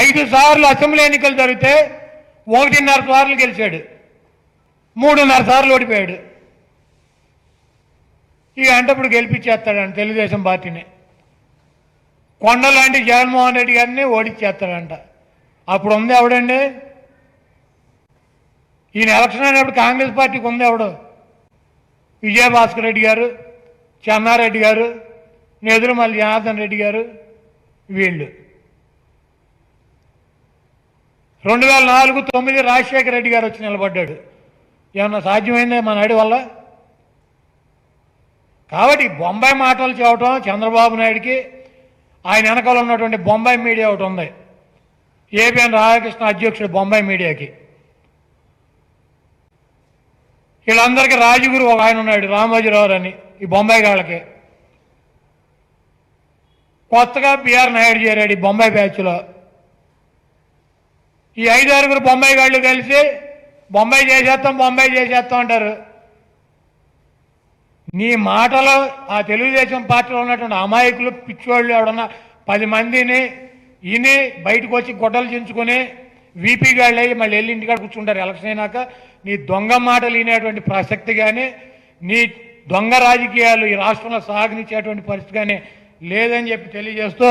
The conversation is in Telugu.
ఐదు సార్లు అసెంబ్లీ ఎన్నికలు జరిగితే ఒకటిన్నర సార్లు గెలిచాడు. మూడున్నర సార్లు ఓడిపోయాడు. ఇక అంటప్పుడు గెలిపించేస్తాడంట తెలుగుదేశం పార్టీని. కొండలాంటి జగన్మోహన్ రెడ్డి గారిని ఓడించేస్తాడంట. అప్పుడు ఉంది ఎవడండి? ఈయన ఎలక్షన్ అయినప్పుడు కాంగ్రెస్ పార్టీకి ఉంది ఎవడు? విజయభాస్కర్ రెడ్డి గారు చెన్నారెడ్డి గారు నెదురుమల్లి జనార్దన్ రెడ్డి గారు వీళ్ళు. రెండు వేల నాలుగు తొమ్మిది రాజశేఖర రెడ్డి గారు వచ్చి నిలబడ్డాడు. ఏమన్నా సాధ్యమైందే మన నాయుడు వల్ల? కాబట్టి బొంబాయి మాటలు చెప్పటం చంద్రబాబు నాయుడికి ఆయన వెనకాల ఉన్నటువంటి బొంబాయి మీడియా ఒకటి ఉంది. ఏబిఎన్ రాధాకృష్ణ అధ్యక్షుడు బొంబాయి మీడియాకి. వీళ్ళందరికీ రాజగురు ఒక ఆయన ఉన్నాడు రామోజీరావు అని ఈ బొంబాయి గాళ్ళకి. కొత్తగా పిఆర్ నాయుడు చేరాడు ఈ బొంబాయి బ్యాచ్లో. ఈ ఐదారుగురు బొంబాయి గాళ్ళు కలిసి బొంబాయి చేసేస్తాం బొంబాయి చేసేస్తాం అంటారు. నీ మాటలో ఆ తెలుగుదేశం పార్టీలో ఉన్నటువంటి అమాయకులు పిచ్చోళ్ళు ఎవడన్నా పది మందిని ఇని బయటకు వచ్చి గొడ్డలు చించుకొని వీపీ గాళ్ళు అయ్యి మళ్ళీ వెళ్ళి ఇంటికాడ కూర్చుంటారు ఎలక్షన్ అయినాక. నీ దొంగ మాటలు వినేటువంటి ప్రసక్తి కానీ నీ దొంగ రాజకీయాలు ఈ రాష్ట్రంలో సాగనిచ్చేటువంటి పరిస్థితి కానీ లేదని చెప్పి తెలియజేస్తూ